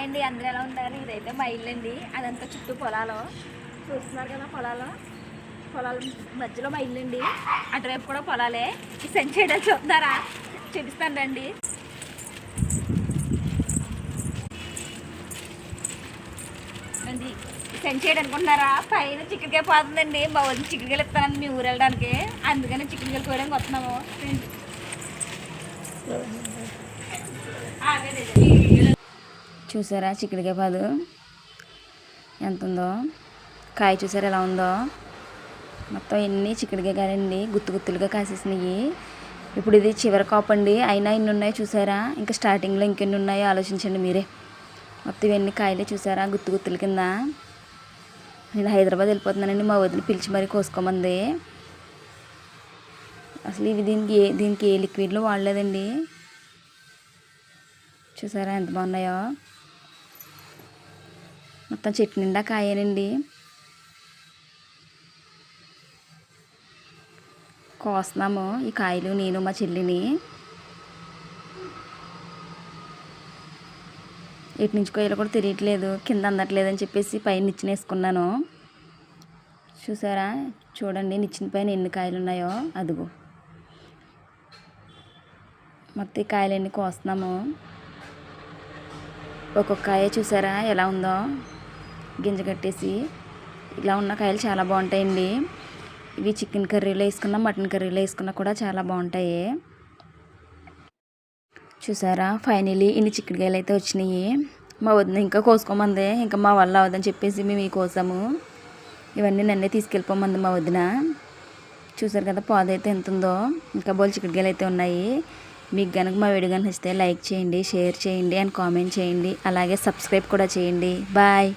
Hi అండి అందరూ ఎలా ఉంటారు? ఇదైతే మా ఇల్లు అండి అదంతా చుట్టూ పొలాలు. చూస్తున్నారు కదా పొలాలు? పొలాల మధ్యలో మా ఇల్లు అండి అటువైపు కూడా పొలాలే. ఈ సెంచేయడం చూస్తున్నారా? చూపిస్తాను రండి. అండి సెంచేయడం అనుకుంటున్నారా? పైన చికెన్కాయ పోతుందండి. మా వదిలి చికెన్కాయలు ఇస్తానండి మీ ఊరు వెళ్ళడానికి. అందుకని చికెన్కాయలు కోయడానికి వస్తున్నాము. చూసారా చిక్కుడుకాయ పాదు ఎంత ఉందో కాయ చూసారా ఎలా ఉందో? మొత్తం ఎన్ని చిక్కుడుకాయ కాయలండి గుత్తు గుత్తులుగా కాసేసినాయి. ఇప్పుడు ఇది చివరి కాపండి. అయినా ఇన్ని ఉన్నాయి చూసారా? ఇంకా స్టార్టింగ్లో ఇంకెన్ని ఉన్నాయో ఆలోచించండి మీరే. మొత్తం ఇవన్నీ కాయలే చూసారా గుత్తు గుత్తుల కింద? నేను హైదరాబాద్ వెళ్ళిపోతున్నానండి. మా వదిలి పిలిచి మరీ కోసుకోమంది. అసలు ఇవి దీనికి ఏ దీనికి ఏ లిక్విడ్లు వాడలేదండి. చూసారా ఎంత బాగున్నాయో? మొత్తం చెట్టు నిండా కాయనండి కోస్తున్నాము ఈ కాయలు నేను మా చెల్లిని. ఎటు నుంచి కొయ్యలు కూడా తెలియట్లేదు కింద అందట్లేదని చెప్పేసి పైన నిచ్చిన వేసుకున్నాను. చూసారా? చూడండి నిచ్చిన పైన ఎన్ని కాయలు ఉన్నాయో. అదిగో. మొత్తం ఈ కాయలన్నీ కోస్తున్నాము. ఒక్కొక్క కాయ చూసారా? ఎలా ఉందో? గింజ కట్టేసి ఇలా ఉన్న కాయలు చాలా బాగుంటాయండి. ఇవి చికెన్ కర్రీలో వేసుకున్నా మటన్ కర్రీలో వేసుకున్నా కూడా చాలా బాగుంటాయి. చూసారా? ఫైనలీ ఇన్ని చిక్కుడుకాయలు అయితే వచ్చినాయి. మా వదిన ఇంకా కోసుకోమంది. ఇంకా మా వల్ల అవదని చెప్పేసి మేము ఈ కోసాము. ఇవన్నీ నన్నే తీసుకెళ్ళిపోమంది మా వదిన. చూసారు కదా పాదు అయితే ఎంత ఉందో. ఇంకా బోల్ చిక్కుడుకాయలు అయితే ఉన్నాయి. మీకు కనుక మా వీడియో కనుక నచ్చితే లైక్ చేయండి షేర్ చేయండి అండ్ కామెంట్ చేయండి. అలాగే సబ్స్క్రైబ్ కూడా చేయండి. బాయ్.